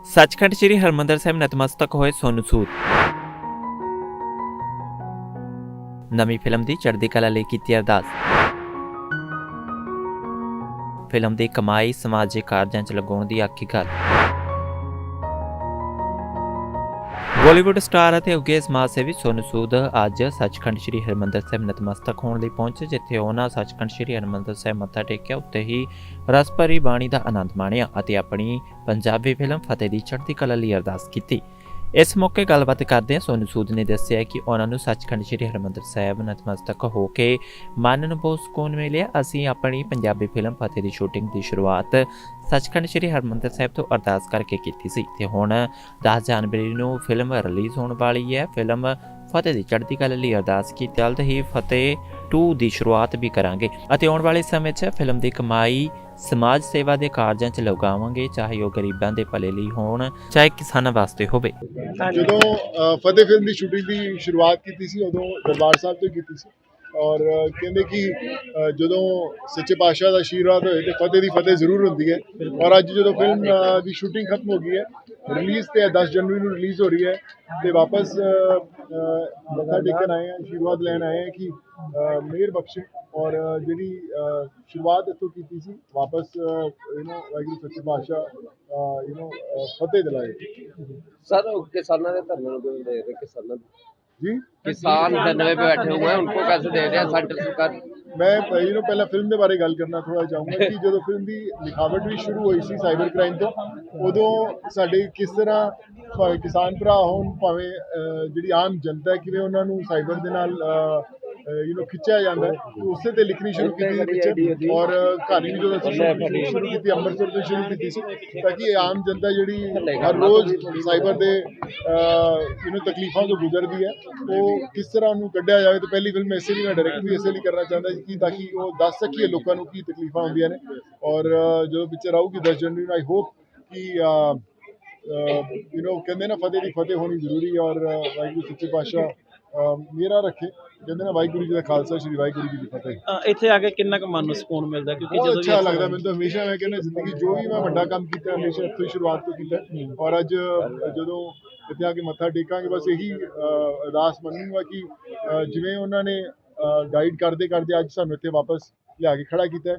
ਸੱਚਖੰਡ ਸ੍ਰੀ ਹਰਮੰਦਰ ਸਾਹਿਬ ਨਤਮਸਤਕ ਹੋਏ ਸੋਨੂ ਸੂਦ ਨਵੀਂ ਫਿਲਮ ਦੀ ਚੜ੍ਹਦੀ ਕਲਾ ਲਈ ਕੀਤੀ ਅਰਦਾਸ। ਫਿਲਮ ਦੀ ਕਮਾਈ ਸਮਾਜਿਕ ਕਾਰਜਾਂ 'ਚ ਲਗਾਉਣ ਦੀ ਆਖੀ ਗੱਲ। ਬਾਲੀਵੁੱਡ ਸਟਾਰ ਅਤੇ ਉੱਘੇ ਸਮਾਜ ਸੇਵੀ ਸੋਨੂ ਸੂਦ ਅੱਜ ਸੱਚਖੰਡ ਸ੍ਰੀ ਹਰਮੰਦਰ ਸਾਹਿਬ ਨਤਮਸਤਕ ਹੋਣ ਲਈ ਪਹੁੰਚੇ, ਜਿੱਥੇ ਉਹਨਾਂ ਸੱਚਖੰਡ ਸ੍ਰੀ ਹਰਮੰਦਰ ਸਾਹਿਬ ਮੱਥਾ ਟੇਕਿਆ, ਉੱਤੇ ਹੀ ਰਸ ਭਰੀ ਬਾਣੀ ਦਾ ਆਨੰਦ ਮਾਣਿਆ ਅਤੇ ਆਪਣੀ ਪੰਜਾਬੀ ਫਿਲਮ ਫਤਿਹ ਦੀ ਚੜ੍ਹਦੀ ਕਲਾ ਲਈ ਅਰਦਾਸ ਕੀਤੀ। ਇਸ ਮੌਕੇ ਗੱਲਬਾਤ ਕਰਦਿਆਂ ਸੋਨੂ ਸੂਦ ਨੇ ਦੱਸਿਆ ਕਿ ਉਹਨਾਂ ਨੂੰ ਸੱਚਖੰਡ ਸ੍ਰੀ ਹਰਿਮੰਦਰ ਸਾਹਿਬ ਨਤਮਸਤਕ ਹੋ ਕੇ ਮਨ ਨੂੰ ਬਹੁਤ ਸਕੂਨ ਮਿਲਿਆ। ਅਸੀਂ ਆਪਣੀ ਪੰਜਾਬੀ ਫਿਲਮ ਫਤਿਹ ਦੀ ਸ਼ੂਟਿੰਗ ਦੀ ਸ਼ੁਰੂਆਤ ਸੱਚਖੰਡ ਸ੍ਰੀ ਹਰਿਮੰਦਰ ਸਾਹਿਬ ਤੋਂ ਅਰਦਾਸ ਕਰਕੇ ਕੀਤੀ ਸੀ ਤੇ ਹੁਣ 10 ਜਨਵਰੀ ਨੂੰ ਫਿਲਮ ਰਿਲੀਜ਼ ਹੋਣ ਵਾਲੀ ਹੈ। ਫਿਲਮ ਫਤਿਹ ਦੀ ਚੜ੍ਹਦੀ ਕਲਾ ਲਈ ਅਰਦਾਸ ਕੀਤੀ। ਜਲਦ ਹੀ ਫਤਿਹ 2 ਦੀ ਸ਼ੁਰੂਆਤ ਵੀ ਕਰਾਂਗੇ। ਅਤੇ ਆਉਣ ਵਾਲੇ ਸਮੇਂ 'ਚ ਫਿਲਮ ਦੀ ਕਮਾਈ ਸਮਾਜ ਸੇਵਾ ਦੇ ਕਾਰਜਾਂ 'ਚ ਲਗਾਵਾਂਗੇ ਚਾਹੇ ਉਹ ਗਰੀਬਾਂ ਦੇ ਭਲੇ ਲਈ ਹੋਣ ਚਾਹੇ ਕਿਸਾਨਾਂ ਵਾਸਤੇ ਹੋਵੇ। ਜਦੋਂ ਅ, ਫਤਿਹ ਫਿਲਮ ਦੀ ਸ਼ੂਟਿੰਗ ਦੀ ਸ਼ੁਰੂਆਤ ਕੀਤੀ ਸੀ ਉਦੋਂ ਦਰਬਾਰ ਸਾਹਿਬ ਤੋਂ ਹੀ ਕੀਤੀ ਸੀ। ਔਰ ਅ, ਕਹਿੰਦੇ ਕਿ ਅ, ਜਦੋਂ ਸੱਚੇ ਪਾਤਸ਼ਾਹ ਦਾ ਆਸ਼ੀਰਵਾਦ ਹੋਏ ਤੇ ਫਤਿਹ ਦੀ ਫਤਿਹ ਜ਼ਰੂਰ ਹੁੰਦੀ ਹੈ। ਔਰ ਅੱਜ ਜਦੋਂ ਫਿਲਮ ਅ, ਦੀ ਸ਼ੂਟਿੰਗ ਖਤਮ ਹੋ ਗਈ ਹੈ ਰਿਲੀਜ਼ ਤੇ ਹੈ 10 ਜਨਵਰੀ ਨੂੰ ਰਿਲੀਜ਼ ਹੋ ਰਹੀ ਹੈ ਤੇ ਵਾਪਸ ਅ, ਅ, ਮੱਥਾ ਟੇਕਣ ਆਏ ਹਾਂ ਆਸ਼ੀਰਵਾਦ ਲੈਣ ਆਏ ਹਾਂ ਕਿ ਅ, ਮਿਹਰ ਬਖਸ਼ੇ। ਔਰ ਅ, ਜਿਹੜੀ ਅ, ਸ਼ੁਰੂਆਤ ਇੱਥੋਂ ਕੀਤੀ ਸੀ ਵਾਪਸ ਯੂ نو ਵਾਹਿਗੁਰੂ ਸੱਚੇ ਪਾਤਸ਼ਾਹ ਯੂ نو ਫਤਿਹ ਦਿਲਾਏ सर किसानों के धरने में क्यों दे रहे किसानों जी किसान धरने पे बैठे हुए हैं उनको कैसे दे रहे हैं सेंटर सरकार ਮੈਂ ਯੂ نو ਪਹਿਲਾਂ ਫਿਲਮ ਦੇ ਬਾਰੇ ਗੱਲ ਕਰਨਾ ਥੋੜਾ ਚਾਹੂੰਗਾ ਕਿ ਜਦੋਂ ਫਿਲਮ ਦੀ ਲਿਖਾਵਟ ਵੀ ਸ਼ੁਰੂ ਹੋਈ ਸੀ ਸਾਈਬਰ ਕ੍ਰਾਈਮ ਤੋਂ ਉਦੋਂ ਸਾਡੇ ਕਿਸ ਤਰ੍ਹਾਂ ਭਾਵੇਂ ਕਿਸਾਨ ਭਰਾ ਹੋਣ ਭਾਵੇਂ ਅਹ, ਜਿਹੜੀ ਆਮ ਜਨਤਾ ਹੈ ਕਿਵੇਂ ਉਹਨਾਂ ਨੂੰ ਸਾਈਬਰ ਦੇ ਨਾਲ ਯੂ نو ਖਿੱਚਿਆ ਜਾਂਦਾ ਹੈ ਤੇ ਉਸੇ ਤੇ ਲਿਖਣੀ ਸ਼ੁਰੂ ਕੀਤੀ ਸੀ ਪਿਕਚਰ ਔਰ ਅਹ, ਕਹਾਣੀ ਵੀ ਜਦੋਂ ਅਸੀਂ ਸ਼ੁਰੂ ਸ਼ੁਰੂ ਕੀਤੀ ਅੰਮ੍ਰਿਤਸਰ ਤੋਂ ਸ਼ੁਰੂ ਕੀਤੀ ਸੀ ਤਾਂ ਕਿ ਇਹ ਆਮ ਜਨਤਾ ਜਿਹੜੀ ਹਰ ਰੋਜ਼ ਸਾਈਬਰ ਦੇ ਯੂ نو ਤਕਲੀਫਾਂ ਤੋਂ ਗੁਜ਼ਰਦੀ ਹੈ ਉਹ ਕਿਸ ਤਰ੍ਹਾਂ ਉਹਨੂੰ ਕੱਢਿਆ ਜਾਵੇ ਤੇ ਪਹਿਲੀ ਫਿਲਮ ਇਸੇ ਲਈ ਮੈਂ ਡਾਇਰੈਕਟ ਵੀ ਇਸੇ ਲਈ ਕਰਨਾ ਚਾਹੁੰਦਾ ਸੀ ਕਿ ਤਾਂ ਕਿ ਉਹ ਦੱਸ ਸਕੀਏ ਲੋਕਾਂ ਨੂੰ ਕੀ ਤਕਲੀਫਾਂ ਹੁੰਦੀਆਂ ਨੇ ਔਰ ਅਹ, ਜਦੋਂ ਪਿਕਚਰ ਆਊਗੀ 10 ਜਨਵਰੀ ਨੂੰ ਆਈ ਹੋਪ ਕਿ ਯੂ نو ਕਹਿੰਦੇ ਨਾ ਫਤਿਹ ਦੀ ਫਤਿਹ ਹੋਣੀ ਜ਼ਰੂਰੀ ਹੈ ਔਰ ਅਹ, ਵਾਹਿਗੁਰੂ ਸੱਚੇ ਪਾਤਸ਼ਾਹ ਅਹ, ਮੇਰਾ ਰੱਖੇ ਕਹਿੰਦੇ ਨਾ ਵਾਹਿਗੁਰੂ ਜੀ ਦਾ ਖਾਲਸਾ ਸ਼੍ਰੀ ਵਾਹਿਗੁਰੂ ਜੀ ਦੀ ਫਤਿਹ ਅ, ਇੱਥੇ ਆ ਕੇ ਕਿੰਨਾ ਕੁ ਮਨ ਨੂੰ ਸਕੂਨ ਮਿਲਦਾ ਕਿਉਂਕਿ ਬਹੁਤ ਜਦੋਂ ਅੱਛਾ ਲੱਗਦਾ ਮੈਨੂੰ ਤਾਂ ਹਮੇਸ਼ਾ ਮੈਂ ਕਹਿੰਦਾ ਜ਼ਿੰਦਗੀ ਜੋ ਵੀ ਮੈਂ ਵੱਡਾ ਕੰਮ ਕੀਤਾ ਹਮੇਸ਼ਾ ਇੱਥੋਂ ਹੀ ਸ਼ੁਰੂਆਤ ਤੋਂ ਕੀਤਾ ਹੈ। ਔਰ ਅੱਜ ਅ, ਜਦੋਂ ਇੱਥੇ ਆ ਕੇ ਮੱਥਾ ਟੇਕਾਂਗੇ ਬਸ ਇਹੀ ਅ, ਅਰਦਾਸ ਮੰਨੂਗਾ ਕਿ ਅ, ਜਿਵੇਂ ਉਹਨਾਂ ਨੇ ਗਾਈਡ ਕਰਦੇ ਕਰਦੇ ਅੱਜ ਸਾਨੂੰ ਇੱਥੇ ਵਾਪਸ ਲਿਆ ਕੇ ਖੜਾ ਕੀਤਾ ਹੈ।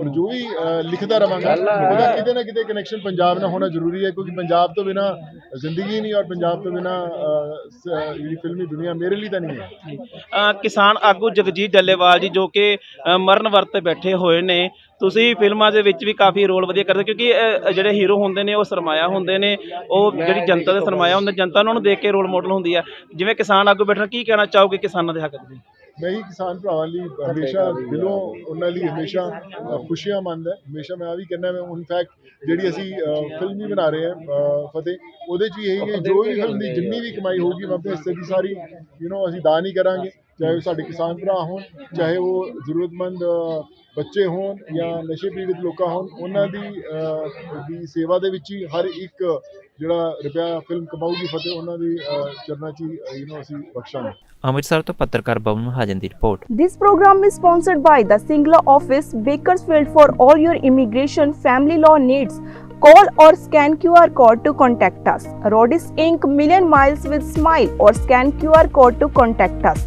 ਔਰ ਜੋ ਵੀ ਲਿਖਦਾ ਰਵਾਂਗਾ ਉਹਦਾ ਕਿਤੇ ਨਾ ਕਿਤੇ ਕਨੈਕਸ਼ਨ ਪੰਜਾਬ ਨਾਲ ਹੋਣਾ ਜ਼ਰੂਰੀ ਹੈ ਕਿਉਂਕਿ ਪੰਜਾਬ ਤੋਂ ਬਿਨਾ ਜ਼ਿੰਦਗੀ ਨਹੀਂ ਔਰ ਪੰਜਾਬ ਤੋਂ ਬਿਨਾ ਜਿਹੜੀ ਫਿਲਮੀ ਦੁਨੀਆ ਮੇਰੇ ਲਈ ਤਾਂ ਨਹੀਂ ਹੈ। ਅ, ਕਿਸਾਨ ਆਗੂ ਜਗਜੀਤ ਡੱਲੇਵਾਲ ਜੀ ਜੋ ਕਿ ਮਰਨ ਵਰਤ ਤੇ ਬੈਠੇ ਹੋਏ ਨੇ ਤੁਸੀਂ ਫਿਲਮਾਂ ਦੇ ਵਿੱਚ ਵੀ ਕਾਫੀ ਰੋਲ ਵਧੀਆ ਕਰਦੇ ਕਿਉਂਕਿ ਜਿਹੜੇ ਹੀਰੋ ਹੁੰਦੇ ਨੇ ਉਹ ਸਰਮਾਇਆ ਹੁੰਦੇ ਨੇ ਉਹ ਜਿਹੜੀ ਜਨਤਾ ਦੇ ਸਰਮਾਇਆ ਹੁੰਦੇ ਜਨਤਾ ਉਹਨਾਂ ਨੂੰ ਦੇਖ ਕੇ ਰੋਲ ਮਾਡਲ ਹੁੰਦੀ ਹੈ। ਜਿਵੇਂ ਕਿਸਾਨ ਆਗੂ ਬੈਠਣਾ ਕੀ ਕਹਿਣਾ ਚਾਹੋਗੇ ਕਿਸਾਨਾਂ ਦੇ ਹੱਕ ਦੇ? ਵਿੱਚ ਮੈਂ ਹੀ ਕਿਸਾਨ ਭਰਾਵਾਂ ਲਈ ਹਮੇਸ਼ਾ ਦਿਲੋਂ ਉਹਨਾਂ ਲਈ ਹਮੇਸ਼ਾ ਖੁਸ਼ੀਆਂ ਮੰਨਦਾ ਹਮੇਸ਼ਾ ਮੈਂ ਆ ਵੀ ਕਹਿੰਦਾ ਮੈਂ ਇਨਫੈਕਟ ਜਿਹੜੀ ਅਸੀਂ ਫਿਲਮ ਵੀ ਬਣਾ ਰਹੇ ਹਾਂ ਫਤਿਹ ਉਹਦੇ 'ਚ ਵੀ ਇਹੀ ਹੈ ਜੋ ਵੀ ਫਿਲਮ ਦੀ ਜਿੰਨੀ ਵੀ ਕਮਾਈ ਹੋਊਗੀ ਮੈਂ ਆਪਣੇ ਹਿੱਸੇ ਦੀ ਸਾਰੀ ਯੂ نو ਅਸੀਂ ਦਾਨ ਹੀ ਕਰਾਂਗੇ। ਚਾਹੇ ਸਾਡੇ ਕਿਸਾਨ ਭਰਾ ਹੋਣ ਚਾਹੇ ਉਹ ਜ਼ਰੂਰਤਮੰਦ ਬੱਚੇ ਹੋਣ ਜਾਂ ਨਸ਼ੇ ਪੀੜਿਤ ਲੋਕਾਂ ਹੋਣ ਉਹਨਾਂ ਦੀ ਦੀ ਸੇਵਾ ਦੇ ਵਿੱਚ ਹੀ ਹਰ ਇੱਕ ਜਿਹੜਾ ਰੁਪਿਆ ਫਿਲਮ ਕਮਾਊਗੀ ਫਤਿਹ ਉਹਨਾਂ ਦੀ ਚਰਨਾਂ 'ਚ ਯੂ نو ਅਸੀਂ ਬਖਸ਼ਾਂਗੇ ਅੰਮ੍ਰਿਤਸਰ ਤੋਂ ਪੱਤਰਕਾਰ ਬਬਨ ਮਹਾਜਨ ਦੀ report This program is sponsored by the Singla office, Bakersfield for all your immigration family law needs. Call or scan QR code to contact us. Rodis Inc. Million Miles with Smile or scan QR code to contact us.